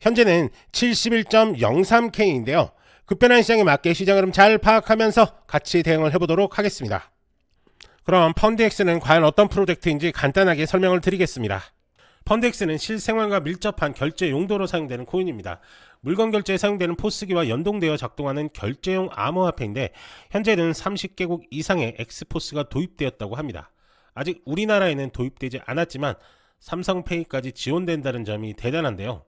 현재는 71.03K인데요. 급변한 시장에 맞게 시장 흐름 잘 파악하면서 같이 대응을 해보도록 하겠습니다. 그럼 펀드엑스는 과연 어떤 프로젝트인지 간단하게 설명을 드리겠습니다. 펀드엑스는 실생활과 밀접한 결제 용도로 사용되는 코인입니다. 물건 결제에 사용되는 포스기와 연동되어 작동하는 결제용 암호화폐인데 현재는 30개국 이상의 엑스포스가 도입되었다고 합니다. 아직 우리나라에는 도입되지 않았지만 삼성페이까지 지원된다는 점이 대단한데요.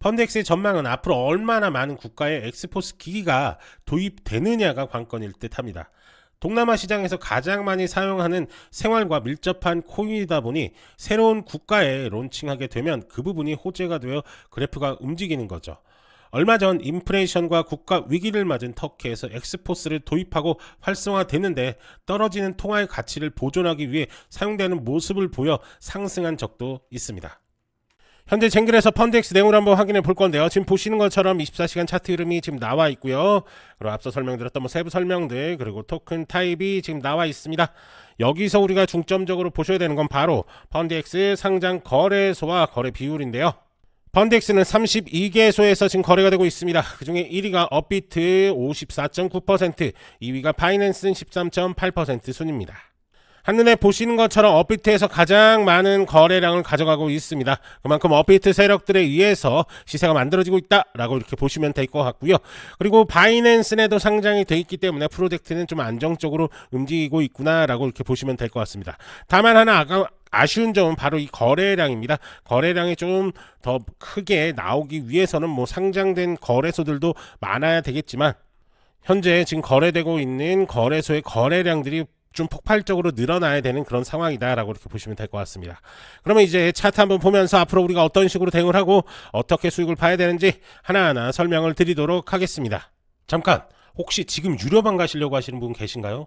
펀드엑스의 전망은 앞으로 얼마나 많은 국가의 엑스포스 기기가 도입되느냐가 관건일 듯합니다. 동남아 시장에서 가장 많이 사용하는 생활과 밀접한 코인이다 보니 새로운 국가에 론칭하게 되면 그 부분이 호재가 되어 그래프가 움직이는 거죠. 얼마 전 인플레이션과 국가 위기를 맞은 터키에서 엑스포스를 도입하고 활성화되는데 떨어지는 통화의 가치를 보존하기 위해 사용되는 모습을 보여 상승한 적도 있습니다. 현재 쟁글에서 펀드엑스 내용을 한번 확인해 볼 건데요. 지금 보시는 것처럼 24시간 차트 흐름이 지금 나와 있고요. 그리고 앞서 설명드렸던 뭐 세부 설명들 그리고 토큰 타입이 지금 나와 있습니다. 여기서 우리가 중점적으로 보셔야 되는 건 바로 펀드엑스 상장 거래소와 거래 비율인데요. 펀드엑스는 32개소에서 지금 거래가 되고 있습니다. 그 중에 1위가 업비트 54.9%, 2위가 바이낸스는 13.8% 순입니다. 한눈에 보시는 것처럼 업비트에서 가장 많은 거래량을 가져가고 있습니다. 그만큼 업비트 세력들에 의해서 시세가 만들어지고 있다라고 이렇게 보시면 될 것 같고요. 그리고 바이낸스에도 상장이 돼 있기 때문에 프로젝트는 좀 안정적으로 움직이고 있구나라고 이렇게 보시면 될 것 같습니다. 다만 하나 아까 아쉬운 점은 바로 이 거래량입니다. 거래량이 좀 더 크게 나오기 위해서는 뭐 상장된 거래소들도 많아야 되겠지만 현재 지금 거래되고 있는 거래소의 거래량들이 좀 폭발적으로 늘어나야 되는 그런 상황이다라고 이렇게 보시면 될 것 같습니다. 그러면 이제 차트 한번 보면서 앞으로 우리가 어떤 식으로 대응을 하고 어떻게 수익을 봐야 되는지 하나하나 설명을 드리도록 하겠습니다. 잠깐 혹시 지금 유료방 가시려고 하시는 분 계신가요?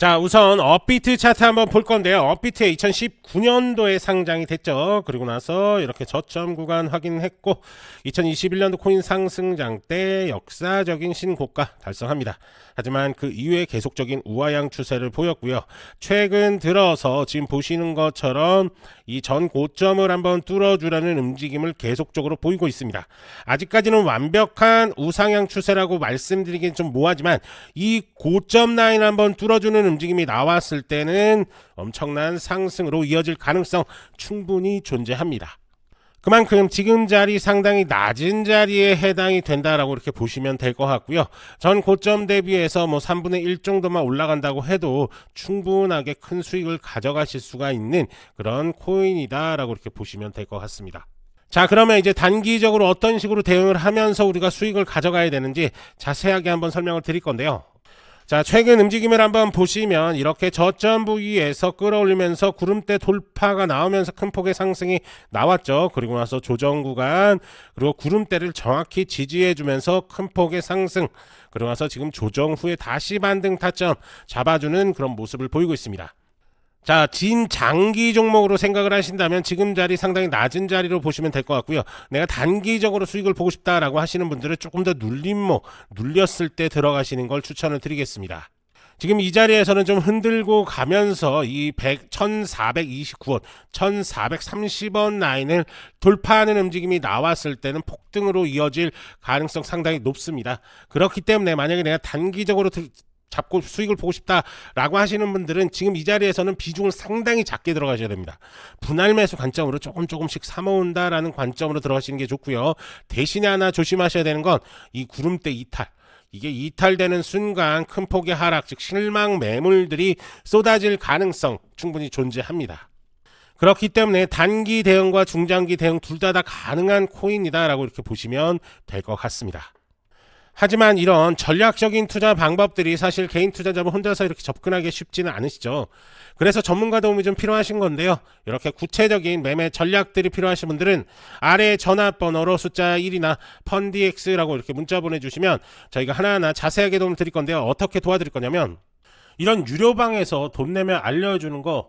자, 우선 업비트 차트 한번 볼 건데요. 업비트에 2019년도에 상장이 됐죠. 그리고 나서 이렇게 저점 구간 확인했고 2021년도 코인 상승장 때 역사적인 신고가 달성합니다. 하지만 그 이후에 계속적인 우하향 추세를 보였고요. 최근 들어서 지금 보시는 것처럼 이 전 고점을 한번 뚫어주라는 움직임을 계속적으로 보이고 있습니다. 아직까지는 완벽한 우상향 추세라고 말씀드리긴 좀 뭐하지만 이 고점 라인 한번 뚫어주는 움직임이 나왔을 때는 엄청난 상승으로 이어질 가능성 충분히 존재합니다. 그만큼 지금 자리 상당히 낮은 자리에 해당이 된다라고 이렇게 보시면 될 것 같고요. 전 고점 대비해서 뭐 3분의 1 정도만 올라간다고 해도 충분하게 큰 수익을 가져가실 수가 있는 그런 코인이다라고 이렇게 보시면 될 것 같습니다. 자, 그러면 이제 단기적으로 어떤 식으로 대응을 하면서 우리가 수익을 가져가야 되는지 자세하게 한번 설명을 드릴 건데요. 자, 최근 움직임을 한번 보시면 이렇게 저점 부위에서 끌어올리면서 구름대 돌파가 나오면서 큰 폭의 상승이 나왔죠. 그리고 나서 조정 구간 그리고 구름대를 정확히 지지해 주면서 큰 폭의 상승 그리고 나서 지금 조정 후에 다시 반등 타점 잡아주는 그런 모습을 보이고 있습니다. 자, 진 장기 종목으로 생각을 하신다면 지금 자리 상당히 낮은 자리로 보시면 될 것 같고요. 내가 단기적으로 수익을 보고 싶다라고 하시는 분들은 조금 더 눌림목, 눌렸을 때 들어가시는 걸 추천을 드리겠습니다. 지금 이 자리에서는 좀 흔들고 가면서 이 100, 1429원, 1430원 라인을 돌파하는 움직임이 나왔을 때는 폭등으로 이어질 가능성 상당히 높습니다. 그렇기 때문에 만약에 내가 단기적으로 들- 잡고 수익을 보고 싶다라고 하시는 분들은 지금 이 자리에서는 비중을 상당히 작게 들어가셔야 됩니다. 분할 매수 관점으로 조금 조금씩 삼아온다라는 관점으로 들어가시는 게 좋고요. 대신에 하나 조심하셔야 되는 건 이 구름대 이탈. 이게 이탈되는 순간 큰 폭의 하락, 즉 실망 매물들이 쏟아질 가능성 충분히 존재합니다. 그렇기 때문에 단기 대응과 중장기 대응 둘 다 다 가능한 코인이다라고 이렇게 보시면 될 것 같습니다. 하지만 이런 전략적인 투자 방법들이 사실 개인 투자자분 혼자서 이렇게 접근하기 쉽지는 않으시죠. 그래서 전문가 도움이 좀 필요하신 건데요. 이렇게 구체적인 매매 전략들이 필요하신 분들은 아래 전화번호로 숫자 1이나 펀디엑스라고 이렇게 문자 보내주시면 저희가 하나하나 자세하게 도움 드릴 건데요. 어떻게 도와드릴 거냐면 이런 유료방에서 돈 내면 알려주는 거